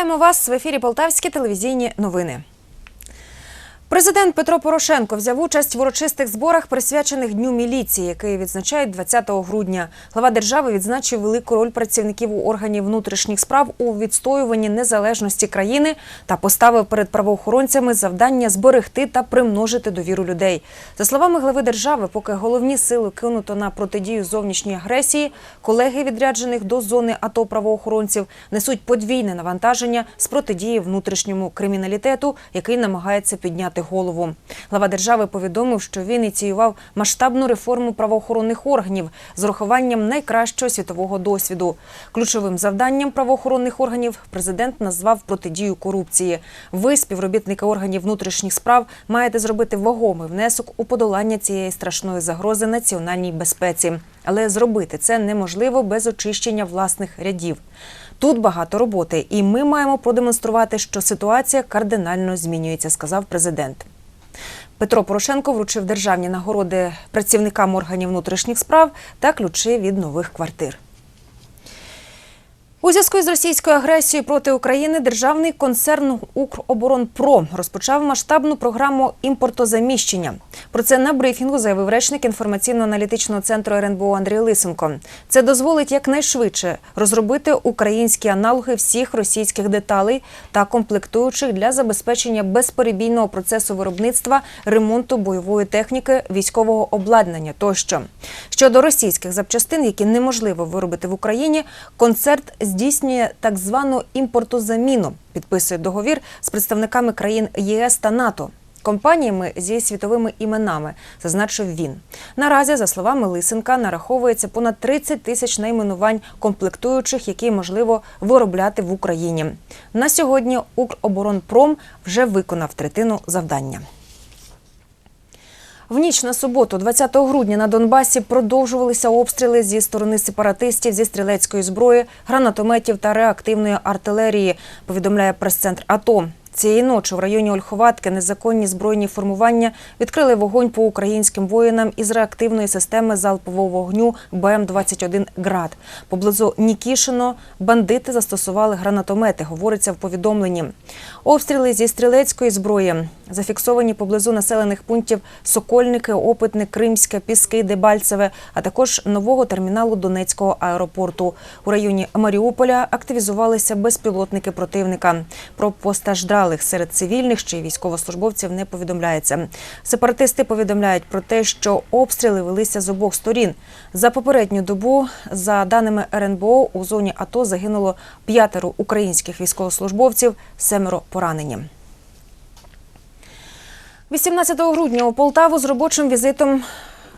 Вітаємо вас в ефірі Полтавські телевізійні новини. Президент Петро Порошенко взяв участь в урочистих зборах, присвячених Дню міліції, який відзначають 20 грудня. Глава держави відзначив велику роль працівників органів внутрішніх справ у відстоюванні незалежності країни та поставив перед правоохоронцями завдання зберегти та примножити довіру людей. За словами глави держави, поки головні сили кинуто на протидію зовнішньої агресії, колеги відряджених до зони АТО правоохоронців несуть подвійне навантаження з протидії внутрішньому криміналітету, який намагається підняти голову. Глава держави повідомив, що він ініціював масштабну реформу правоохоронних органів з урахуванням найкращого світового досвіду. Ключовим завданням правоохоронних органів президент назвав протидію корупції. Ви, співробітники органів внутрішніх справ, маєте зробити вагомий внесок у подолання цієї страшної загрози національній безпеці. Але зробити це неможливо без очищення власних рядів. Тут багато роботи, і ми маємо продемонструвати, що ситуація кардинально змінюється, сказав президент. Петро Порошенко вручив державні нагороди працівникам органів внутрішніх справ та ключі від нових квартир. У зв'язку з російською агресією проти України державний концерн Укроборонпром розпочав масштабну програму імпортозаміщення. Про це на брифінгу заявив речник інформаційно-аналітичного центру РНБО Андрій Лисенко. Це дозволить якнайшвидше розробити українські аналоги всіх російських деталей та комплектуючих для забезпечення безперебійного процесу виробництва, ремонту бойової техніки, військового обладнання тощо. Щодо російських запчастин, які неможливо виробити в Україні, концерт здійснює так звану імпортозаміну, підписує договір з представниками країн ЄС та НАТО. Компаніями зі світовими іменами, зазначив він. Наразі, за словами Лисенка, нараховується понад 30 тисяч найменувань комплектуючих, які можливо виробляти в Україні. На сьогодні Укроборонпром вже виконав третину завдання. В ніч на суботу, 20 грудня, на Донбасі продовжувалися обстріли зі сторони сепаратистів зі стрілецької зброї, гранатометів та реактивної артилерії. Повідомляє прес-центр АТО. Цієї ночі в районі Ольховатки незаконні збройні формування відкрили вогонь по українським воїнам із реактивної системи залпового вогню БМ-21 «Град». Поблизу Нікішино бандити застосували гранатомети, говориться в повідомленні. Обстріли зі стрілецької зброї зафіксовані поблизу населених пунктів Сокольники, Опитне, Кримське, Піски, Дебальцеве, а також нового терміналу Донецького аеропорту. У районі Маріуполя активізувалися безпілотники противника. Про постраждалих серед цивільних чи військовослужбовців не повідомляється. Сепаратисти повідомляють про те, що обстріли велися з обох сторін. За попередню добу, за даними РНБО, у зоні АТО загинуло п'ятеро українських військовослужбовців, семеро поранені. 18 грудня у Полтаву з робочим візитом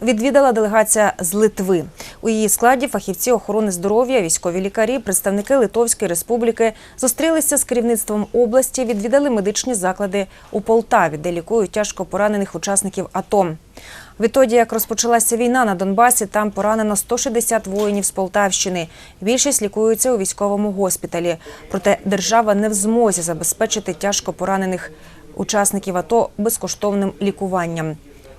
відвідала делегація з Литви. У її складі фахівці охорони здоров'я, військові лікарі, представники Литовської республіки зустрілися з керівництвом області, відвідали медичні заклади у Полтаві, де лікують тяжко поранених учасників АТО. Відтоді, як розпочалася війна на Донбасі, там поранено 160 воїнів з Полтавщини. Більшість лікуються у військовому госпіталі. Проте держава не в змозі забезпечити тяжко поранених учасників АТО безкоштовним лікуванням.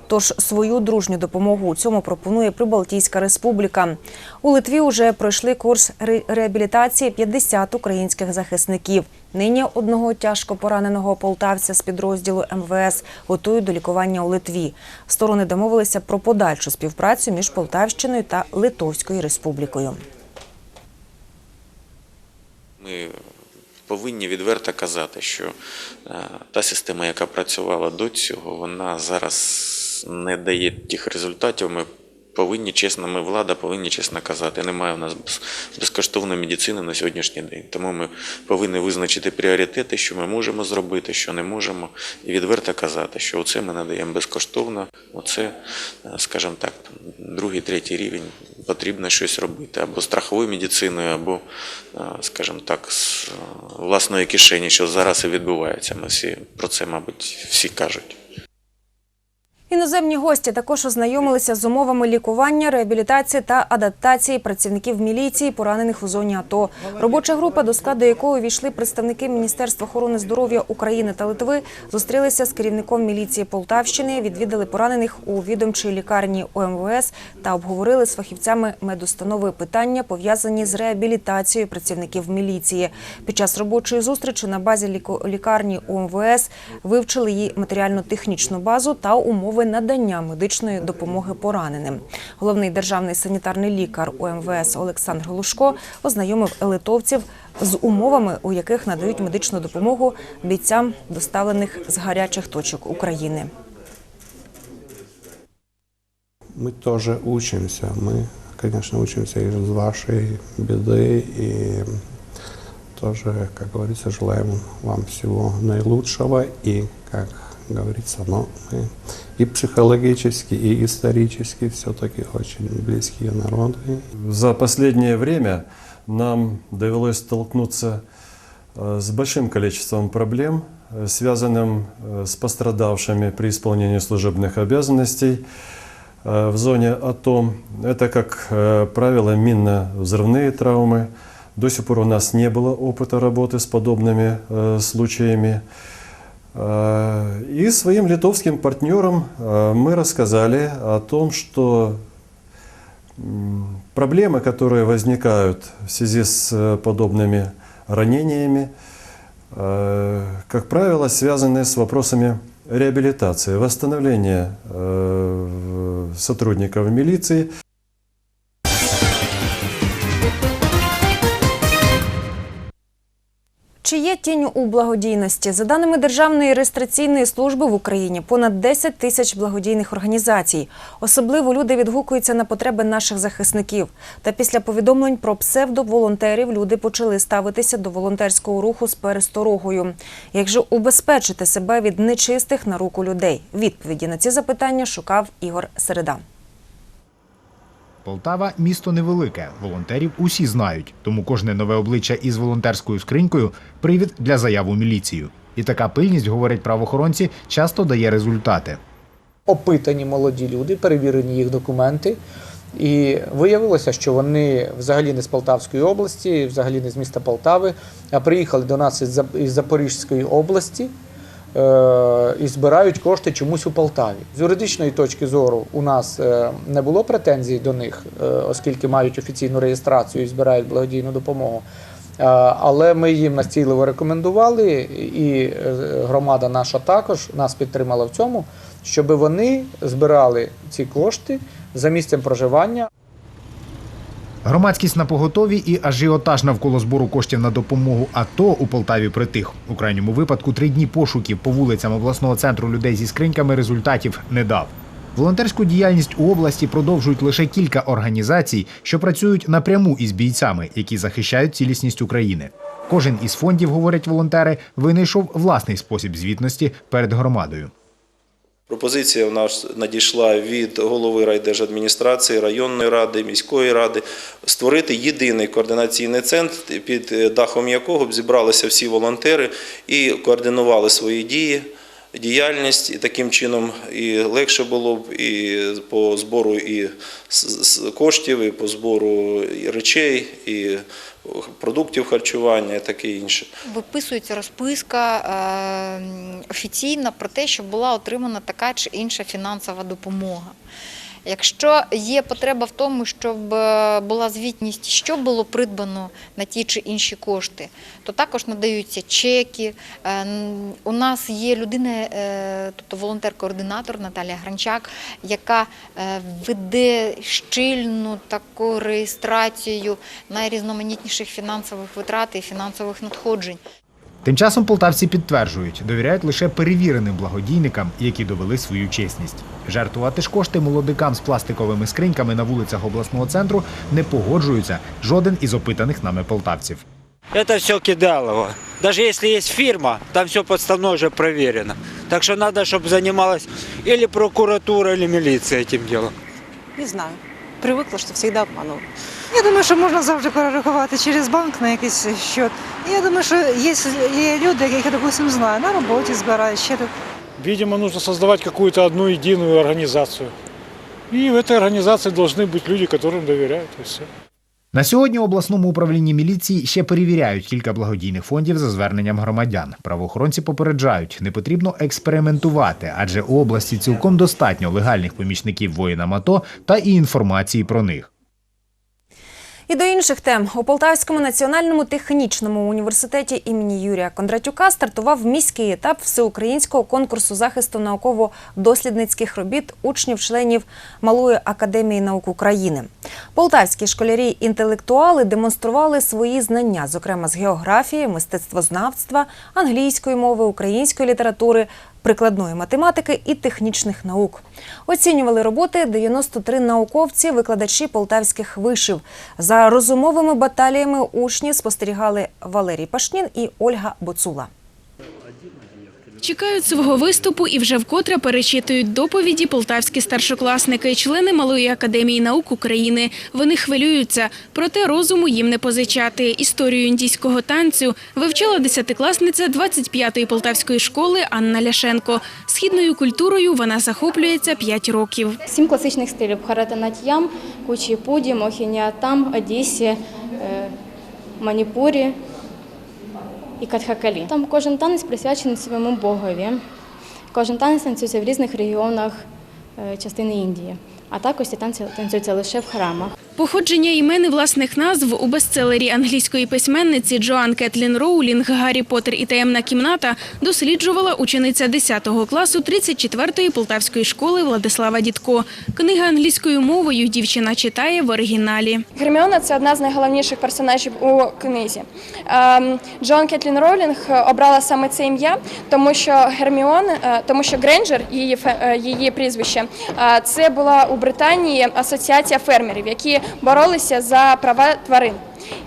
Тож свою дружню допомогу у цьому пропонує Прибалтійська республіка. У Литві вже пройшли курс реабілітації 50 українських захисників. Нині одного тяжко пораненого полтавця з підрозділу МВС готують до лікування у Литві. Сторони домовилися про подальшу співпрацю між Полтавщиною та Литовською республікою. Ми повинні відверто казати, що е, та система, яка працювала до цього, вона зараз не дає тих результатів. Ми повинні чесно, ми влада повинні чесно казати. Немає в нас безкоштовної медицини на сьогоднішній день. Тому ми повинні визначити пріоритети, що ми можемо зробити, що не можемо, і відверто казати, що оце ми надаємо безкоштовно. Оце, е, скажімо так, другий, третій рівень потрібно щось робити або страховою медициною, або, е, скажімо так, з е, власної кишені, що зараз і відбувається. Ми всі про це, мабуть, всі кажуть. Іноземні гості також ознайомилися з умовами лікування, реабілітації та адаптації працівників міліції, поранених у зоні АТО. Робоча група, до складу якої увійшли представники Міністерства охорони здоров'я України та Литви, зустрілися з керівником міліції Полтавщини, відвідали поранених у відомчій лікарні ОМВС та обговорили з фахівцями медустанови питання, пов'язані з реабілітацією працівників міліції. Під час робочої зустрічі на базі лікарні ОМВС вивчили її матеріально-технічну базу та умови надання медичної допомоги пораненим. Головний державний санітарний лікар ОМВС Олександр Глушко ознайомив литовців з умовами, у яких надають медичну допомогу бійцям, доставлених з гарячих точок України. Мы тоже учимся. Мы, конечно, учимся из вашей беды и тоже, как говорится, желаем вам всего наилучшего и, как говорится, но мы и психологически, и исторически все-таки очень близкие народы. За последнее время нам довелось столкнуться э, с большим количеством проблем, э, связанным э, с пострадавшими при исполнении служебных обязанностей в зоне АТО. Это, как правило, минно-взрывные травмы. До сих пор у нас не было опыта работы с подобными случаями. Э, И своим литовским партнерам э, мы рассказали о том, что М, Проблемы, которые возникают в связи с э, подобными ранениями, э, как правило, связаны с вопросами реабилитации, восстановления э, в- сотрудников милиции Чи є тінь у благодійності? За даними Державної реєстраційної служби в Україні, понад 10 тисяч благодійних організацій. Особливо люди відгукуються на потреби наших захисників. Та після повідомлень про псевдоволонтерів люди почали ставитися до волонтерського руху з пересторогою. Як же убезпечити себе від нечистих на руку людей? Відповіді на ці запитання шукав Ігор Середа. Полтава місто невелике, волонтерів усі знають, тому кожне нове обличчя із волонтерською скринькою привід для заяв у міліцію. І така пильність, говорять правоохоронці, часто дає результати. опитані молоді люди, перевірені їх документи. І виявилося, що вони взагалі не з Полтавської області, взагалі не з міста Полтави, а приїхали до нас із Запорізької області і збирають кошти чомусь у Полтаві. З юридичної точки зору у нас е, не було претензій до них, е, оскільки мають офіційну реєстрацію і збирають благодійну допомогу. Е, Але ми їм настійливо рекомендували, і е, громада наша також нас підтримала в цьому, щоб вони збирали ці кошти за місцем проживання. Громадськість на поготові і ажіотаж навколо збору коштів на допомогу АТО у Полтаві притих. У крайньому випадку три дні пошуків по вулицям обласного центру людей зі скриньками результатів не дав. Волонтерську діяльність у області продовжують лише кілька організацій, що працюють напряму із бійцями, які захищають цілісність України. Кожен із фондів, говорять волонтери, винайшов власний спосіб звітності перед громадою. Пропозиція в нас надійшла від голови райдержадміністрації, районної ради, міської ради створити єдиний координаційний центр, під дахом якого б зібралися всі волонтери і координували свої дії, діяльність, і таким чином і легше було б і по збору і коштів, і по збору і речей, продуктів харчування, і таке інше. Виписується розписка е, офіційна про те, що була отримана така чи інша фінансова допомога. Якщо є потреба в тому, щоб е, була звітність, що було придбано на ті чи інші кошти, то також надаються чеки. Е, У нас є людина, е, тобто волонтер-координатор Наталія Гранчак, яка веде щільну таку реєстрацію найрізноманітніших фінансових витрат і фінансових надходжень. Тим часом полтавці підтверджують, довіряють лише перевіреним благодійникам, які довели свою чесність. Жертвувати ж кошти молодикам з пластиковими скриньками на вулицях обласного центру не погоджуються жоден із опитаних нами полтавців. Это все кидалово. Даже если есть фирма, там все подставное уже проверено. Так что надо, чтобы занималась или прокуратура, или милиция этим делом. Не знаю. Привикла, що завжди обманув. Я думаю, що можна завжди перерахувати через банк на якийсь счет. Я думаю, що є, є люди, яких я, допустим, знаю, на роботі збирають ще тут. Видимо, нужно создавать какую-то одну единую организацию. И в этой организации должны быть люди, которым доверяют, и все. На сьогодні в обласному управлінні міліції ще перевіряють кілька благодійних фондів за зверненням громадян. Правоохоронці попереджають, не потрібно експериментувати, адже у області цілком достатньо легальних помічників воїнам АТО та і інформації про них. І до інших тем у Полтавському національному технічному університеті імені Юрія Кондратюка стартував міський етап всеукраїнського конкурсу захисту науково-дослідницьких робіт учнів-членів Малої академії наук України. Полтавські школярі-інтелектуали демонстрували свої знання, зокрема з географії, мистецтвознавства, англійської мови, української літератури, прикладної математики і технічних наук. Оцінювали роботи 93 науковці, викладачі полтавських вишів. За розумовими баталіями учні спостерігали Валерій Пашнін і Ольга Боцула. Чекають свого виступу і вже вкотре перечитують доповіді полтавські старшокласники, члени Малої академії наук України. Вони хвилюються, проте розуму їм не позичати. Історію індійського танцю вивчала десятикласниця 25-ї полтавської школи Анна Ляшенко. Східною культурою вона захоплюється 5 років. Сім класичних стилів Бхаратанатьям, Кучіпуді, Мохініатам, Одесі, е, Маніпурі і Катхакалі. Там кожен танець присвячений своєму богові. Кожен танець танцюється в різних регіонах е, частини Індії, а також ці танці танцюються лише в храмах. Походження імен власних назв у бестселері англійської письменниці Джоан Кетлін Роулінг «Гаррі Поттер і таємна кімната» досліджувала учениця 10 класу 34-ї полтавської школи Владислава Дідко. Книга англійською мовою дівчина читає в оригіналі. Герміона це одна з найголовніших персонажів у книзі. Ем, Джон Кетлін Роулінг обрала саме це ім'я, тому що Герміон, е, тому що Грейнджер, її е, її прізвище, е, це була у Британії асоціація фермерів, які боролися за права тварин.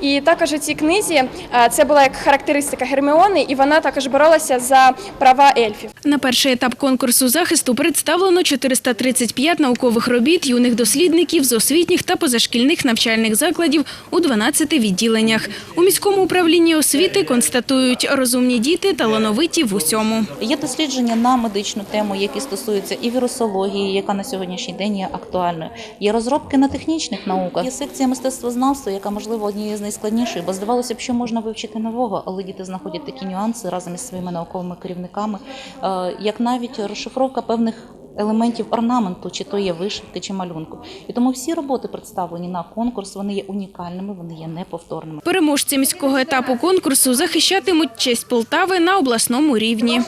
І також у цій книзі е, це була як характеристика Герміони, і вона також боролася за права ельфів. На перший етап конкурсу захисту представлено 435 наукових робіт юних дослідників з освітніх та позашкільних навчальних закладів у 12 відділеннях. У міському управлінні освіти констатують, розумні діти талановиті в усьому. Є дослідження на медичну тему, які стосуються і вірусології, яка на сьогоднішній день є актуальною. Є розробки на технічних науках. Є секція мистецтвознавства, яка можливо однією з найскладніших, бо здавалося б, що можна вивчити нового, але діти знаходять такі нюанси разом із своїми науковими керівниками, е, як навіть розшифровка певних. Елементів орнаменту, чи то є вишивки, чи малюнку, і тому всі роботи представлені на конкурс. Вони є унікальними, вони є неповторними. Переможці міського етапу конкурсу захищатимуть честь Полтави на обласному рівні.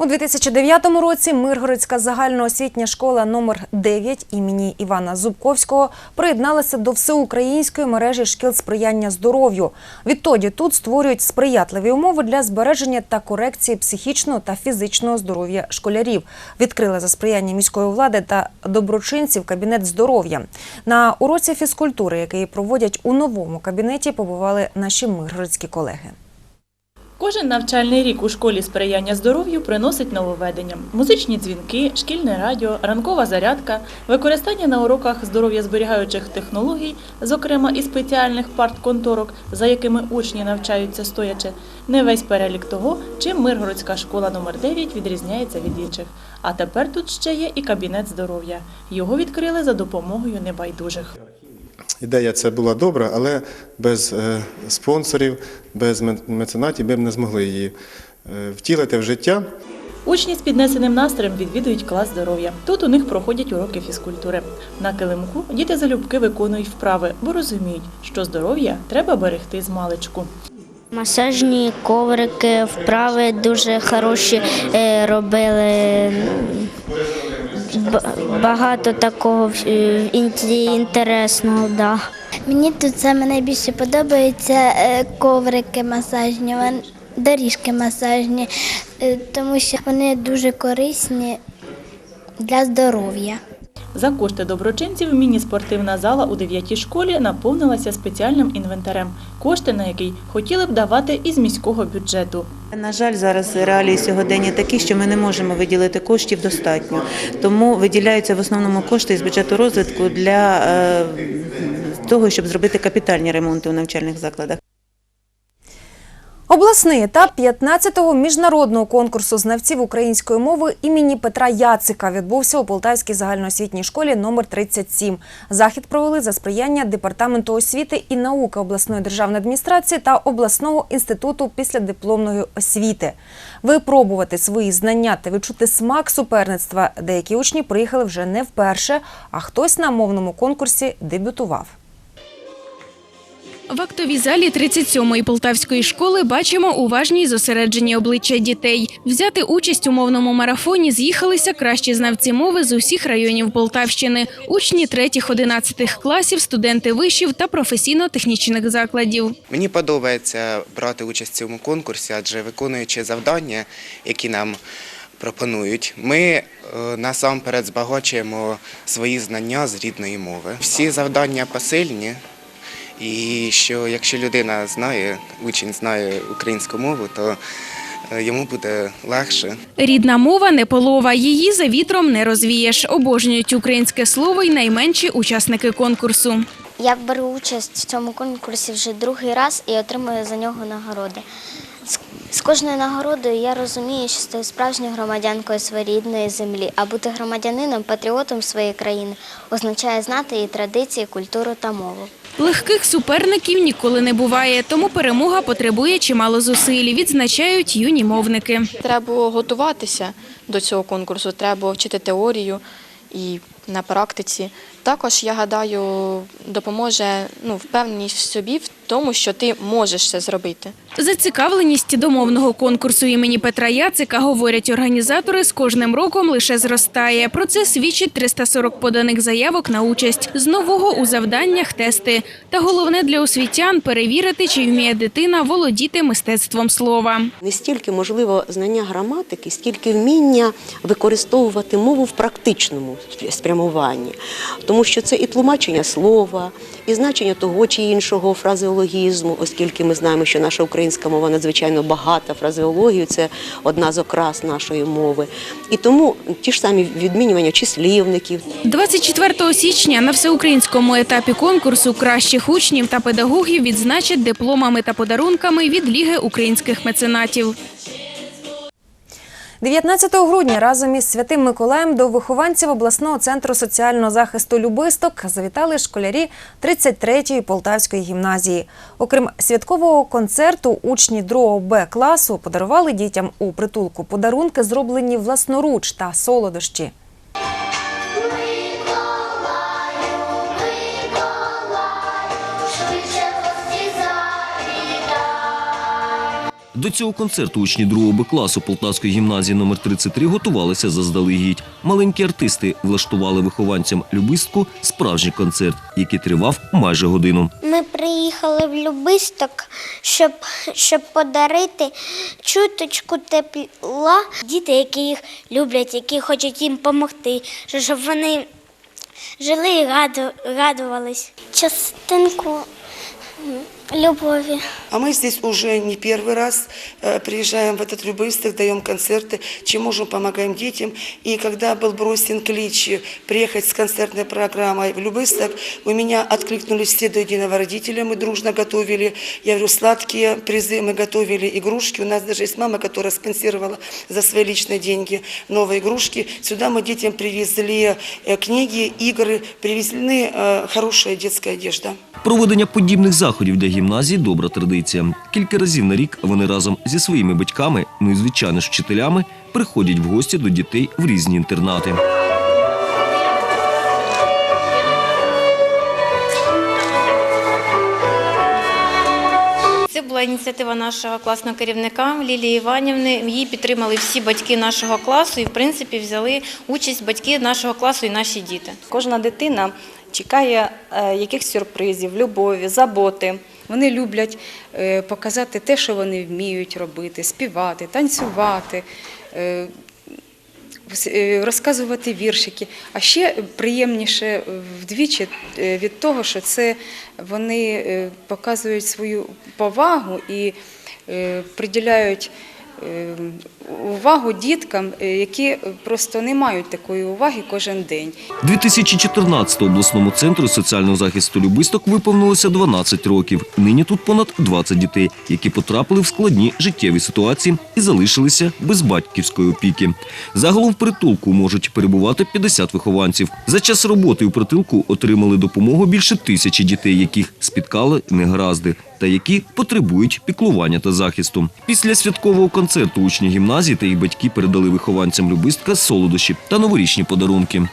У 2009 році Миргородська загальноосвітня школа номер 9 імені Івана Зубковського приєдналася до всеукраїнської мережі шкіл сприяння здоров'ю. Відтоді тут створюють сприятливі умови для збереження та корекції психічного та фізичного здоров'я школярів. Відкрили за сприяння міської влади та доброчинців кабінет здоров'я. На уроці фізкультури, який проводять у новому кабінеті, побували наші миргородські колеги. Кожен навчальний рік у школі сприяння здоров'ю приносить нововведення. Музичні дзвінки, шкільне радіо, ранкова зарядка, використання на уроках здоров'я зберігаючих технологій, зокрема і спеціальних парт-конторок, за якими учні навчаються стоячи, не весь перелік того, чим Миргородська школа номер 9 відрізняється від інших. А тепер тут ще є і кабінет здоров'я. Його відкрили за допомогою небайдужих. Ідея ця була добра, але без е, спонсорів, без меценатів ми б не змогли її е, втілити в життя. Учні з піднесеним настроєм відвідують клас здоров'я. Тут у них проходять уроки фізкультури. На килимку діти залюбки виконують вправи, бо розуміють, що здоров'я треба берегти з маличку. Масажні коврики, вправи дуже хороші е, робили. Багато такого е, інтересного. Да. Мені тут саме найбільше подобаються е, коврики масажні, доріжки масажні, е, тому що вони дуже корисні для здоров'я. За кошти доброчинців міні-спортивна зала у 9 школі наповнилася спеціальним інвентарем, кошти на який хотіли б давати із міського бюджету. На жаль, зараз реалії сьогодення такі, що ми не можемо виділити коштів достатньо. Тому виділяються в основному кошти з бюджету розвитку для е, того, щоб зробити капітальні ремонти у навчальних закладах. Обласний етап 15-го міжнародного конкурсу знавців української мови імені Петра Яцика відбувся у Полтавській загальноосвітній школі номер 37. Захід провели за сприяння Департаменту освіти і науки обласної державної адміністрації та обласного інституту післядипломної освіти. Випробувати свої знання та відчути смак суперництва деякі учні приїхали вже не вперше, а хтось на мовному конкурсі дебютував. В актовій залі 37-ї полтавської школи бачимо уважні й зосереджені обличчя дітей. Взяти участь у мовному марафоні з'їхалися кращі знавці мови з усіх районів Полтавщини, учні 3-11 класів, студенти вишів та професійно-технічних закладів. Мені подобається брати участь в цьому конкурсі, адже виконуючи завдання, які нам пропонують, ми е, насамперед збагачуємо свої знання з рідної мови. Всі завдання посильні, і що якщо людина знає, учень знає українську мову, то е, йому буде легше. Рідна мова не полова, її за вітром не розвієш. Обожнюють українське слово й найменші учасники конкурсу. Я беру участь в цьому конкурсі вже другий раз і отримую за нього нагороди. З- кожною нагородою я розумію, що стаю справжньою громадянкою своєї рідної землі, а бути громадянином, патріотом своєї країни означає знати її традиції, культуру та мову. Легких суперників ніколи не буває, тому перемога потребує чимало зусиль, відзначають юні мовники. Треба готуватися до цього конкурсу, треба вчити теорію і на практиці. Також, я гадаю, допоможе ну, впевненість в собі в тому, що ти можеш це зробити. Зацікавленість до мовного конкурсу імені Петра Яцика, говорять організатори, з кожним роком лише зростає. Про це свідчить 340 поданих заявок на участь. З нового у завданнях тести. Та головне для освітян перевірити, чи вміє дитина володіти мистецтвом слова. Не стільки можливо знання граматики, стільки вміння використовувати мову в практичному спрямуванні, тому що це і тлумачення слова, і значення того чи іншого фразеологізму, оскільки ми знаємо, що наша українська мова надзвичайно багата фразеологією, це одна з окрас нашої мови. І тому ті ж самі відмінювання числівників, 24 січня на всеукраїнському етапі конкурсу кращих учнів та педагогів відзначать дипломами та подарунками від Ліги українських меценатів. 19 грудня разом із Святим Миколаєм до вихованців обласного центру соціального захисту Любисток завітали школярі 33-ї Полтавської гімназії. Окрім святкового концерту, учні 2 Б класу подарували дітям у притулку подарунки, зроблені власноруч та солодощі. До цього концерту учні 2 Б класу Полтавської гімназії номер 33 готувалися заздалегідь. Маленькі артисти влаштували вихованцям любистку справжній концерт, який тривав майже годину. Ми приїхали в Любисток, щоб, щоб подарити чуточку тепла. Діти, які їх люблять, які хочуть їм допомогти, щоб вони жили і раду- радувались. Частинку любові. А мы здесь уже не первый раз э, приезжаем в этот Любысток, даем концерты, чем можем, помогаем детям. И когда был бросен клич э, приехать с концертной программой в Любысток, у меня откликнулись все до единого родителя, мы дружно готовили, я говорю, сладкие призы, мы готовили игрушки. У нас даже есть мама, которая спонсировала за свои личные деньги новые игрушки. Сюда мы детям привезли э, книги, игры, привезли э, хорошая детская одежда. Проведення подібних заходів для гімназії добра традиція. Кілька разів на рік вони разом зі своїми батьками, ну і звичайно ж вчителями, приходять в гості до дітей в різні інтернати. Це була ініціатива нашого класного керівника Лілії Іванівни. Її підтримали всі батьки нашого класу і, в принципі, взяли участь батьки нашого класу і наші діти. Кожна дитина чекає е, якихось сюрпризів, любові, заботи. Вони люблять е, показати те, що вони вміють робити, співати, танцювати. е, е, Розказувати віршики, а ще приємніше вдвічі від того, що це вони показують свою повагу і приділяють увагу діткам, е, які просто не мають такої уваги кожен день. 2014 обласному центру соціального захисту любисток виповнилося 12 років. Нині тут понад 20 дітей, які потрапили в складні життєві ситуації і залишилися без батьківської опіки. Загалом в притулку можуть перебувати 50 вихованців. За час роботи у притулку отримали допомогу більше тисячі дітей, яких спіткали негаразди та які потребують піклування та захисту. Після святкового концерту учні гімназії та їх батьки передали вихованцям любистка солодощі та новорічні подарунки.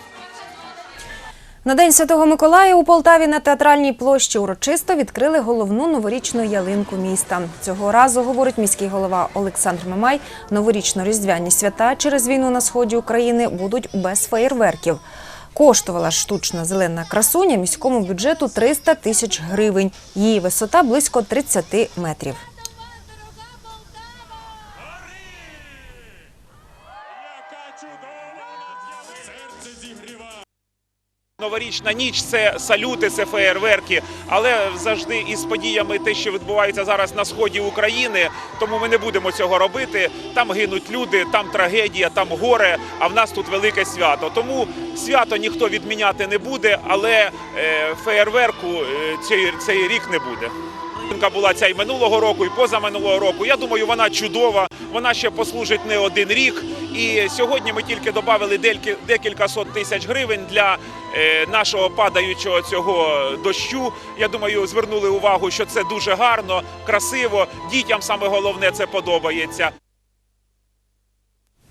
На День Святого Миколая у Полтаві на театральній площі урочисто відкрили головну новорічну ялинку міста. Цього разу, говорить міський голова Олександр Мамай, новорічно-різдвяні свята через війну на сході України будуть без феєрверків. Коштувала штучна зелена красуня міському бюджету 300 тисяч гривень. Її висота близько 30 метрів. Новорічна ніч це салюти, це феєрверки, але завжди із подіями те, що відбувається зараз на сході України, тому ми не будемо цього робити. Там гинуть люди, там трагедія, там горе. А в нас тут велике свято. Тому свято ніхто відміняти не буде, але е, феєрверку е, цей, цей рік не буде. Ялинка була ця і минулого року, і позаминулого року. Я думаю, вона чудова. Вона ще послужить не один рік. І сьогодні ми тільки додали декілька сот тисяч гривень для е, нашого падаючого цього дощу. Я думаю, звернули увагу, що це дуже гарно, красиво. Дітям саме головне це подобається.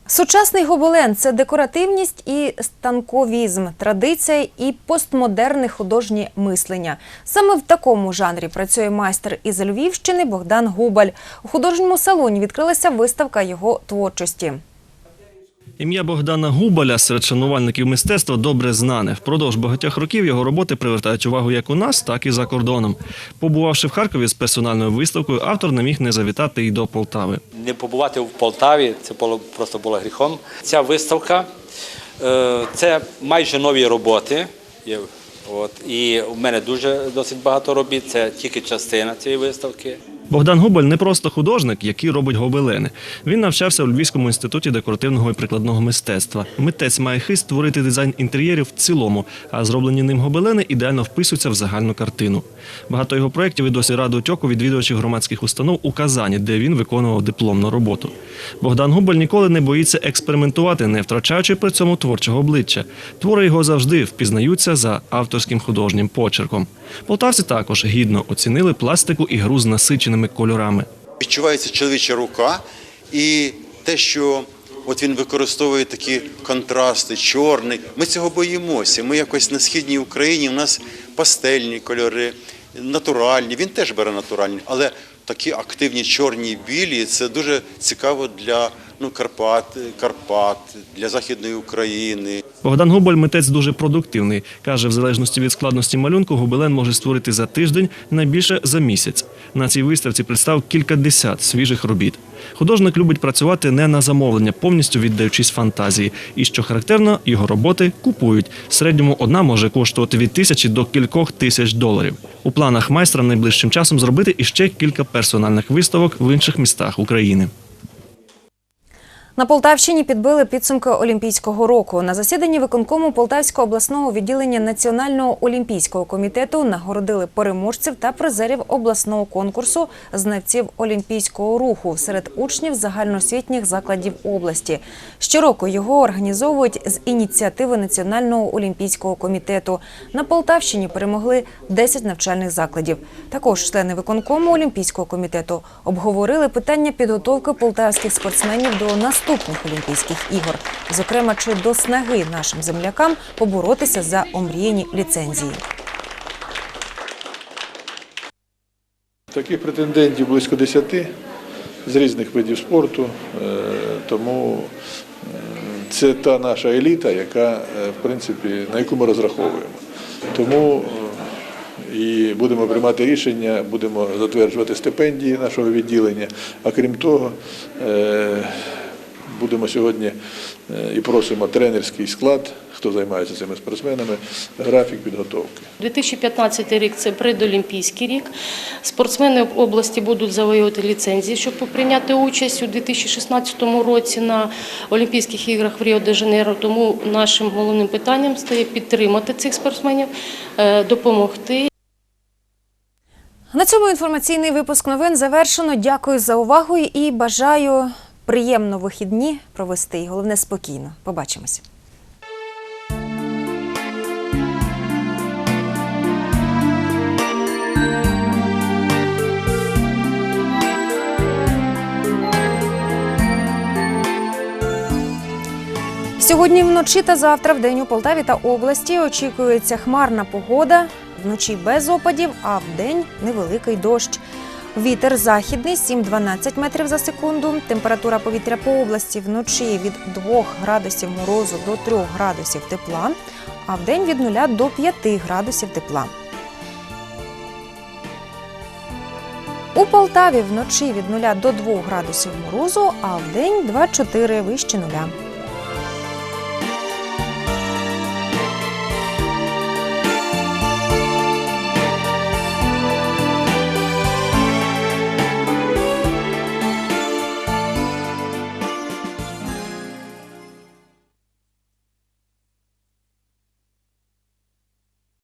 Сучасний гобелен це декоративність і станковізм, традиція і постмодерне художнє мислення. Саме в такому жанрі працює майстер із Львівщини Богдан Губаль. У художньому салоні відкрилася виставка його творчості. Ім'я Богдана Губаля серед шанувальників мистецтва добре знане. Впродовж багатьох років його роботи привертають увагу як у нас, так і за кордоном. Побувавши в Харкові з персональною виставкою, автор не міг не завітати й до Полтави. не побувати в Полтаві, це було просто було гріхом. Ця виставка е, це майже нові роботи. От, і в мене дуже досить багато робіт. Це тільки частина цієї виставки. Богдан Губаль не просто художник, який робить гобелени. Він навчався у Львівському інституті декоративного і прикладного мистецтва. Митець має хист створити дизайн інтер'єрів в цілому, а зроблені ним гобелени ідеально вписуються в загальну картину. Багато його проєктів і досі радують оку відвідувачів громадських установ у Казані, де він виконував дипломну роботу. Богдан Губаль ніколи не боїться експериментувати, не втрачаючи при цьому творчого обличчя. Твори його завжди впізнаються за авторським художнім почерком. Полтавці також гідно оцінили пластику і гру з насиченими кольорами. Відчувається чоловіча рука, і те, що от він використовує такі контрасти, чорний. Ми цього боїмося. Ми якось на східній Україні у нас пастельні кольори, натуральні. Він теж бере натуральні, але такі активні чорні білі це дуже цікаво для ну, Карпат, Карпат, для Західної України. Богдан Губаль митець дуже продуктивний. Каже, в залежності від складності малюнку, гобелен може створити за тиждень, найбільше за місяць. На цій виставці представ кількадесят свіжих робіт. Художник любить працювати не на замовлення, повністю віддаючись фантазії. І що характерно, його роботи купують. В середньому одна може коштувати від тисячі до кількох тисяч доларів. У планах майстра найближчим часом зробити іще кілька персональних виставок в інших містах України. На Полтавщині підбили підсумки Олімпійського року. На засіданні виконкому Полтавського обласного відділення Національного олімпійського комітету нагородили переможців та призерів обласного конкурсу знавців олімпійського руху серед учнів загальноосвітніх закладів області. Щороку його організовують з ініціативи Національного олімпійського комітету. На Полтавщині перемогли 10 навчальних закладів. Також члени виконкому Олімпійського комітету обговорили питання підготовки полтавських спортсменів до наступних Олімпійських ігор, зокрема, чи до снаги нашим землякам поборотися за омріяні ліцензії. Таких претендентів близько 10 з різних видів спорту, е, тому е, це та наша еліта, яка, е, в принципі, на яку ми розраховуємо. Тому і будемо приймати рішення, будемо затверджувати стипендії нашого відділення. А крім того, будемо сьогодні е, і просимо тренерський склад, хто займається цими спортсменами, графік підготовки. 2015 рік це предолімпійський рік. Спортсмени в області будуть завоювати ліцензії, щоб прийняти участь у 2016 році на Олімпійських іграх в Ріо-де-Жанейро. Тому нашим головним питанням стає підтримати цих спортсменів, е, допомогти. На цьому інформаційний випуск новин завершено. Дякую за увагу і бажаю приємно вихідні провести. І головне спокійно. Побачимось. Сьогодні вночі та завтра в день у Полтаві та області очікується хмарна погода. Вночі без опадів, а вдень невеликий дощ. Вітер західний 7-12 метрів за секунду. Температура повітря по області вночі від 2 градусів морозу до 3 градусів тепла, а вдень від 0 до 5 градусів тепла. У Полтаві вночі від 0 до 2 градусів морозу, а вдень 2-4 вище нуля.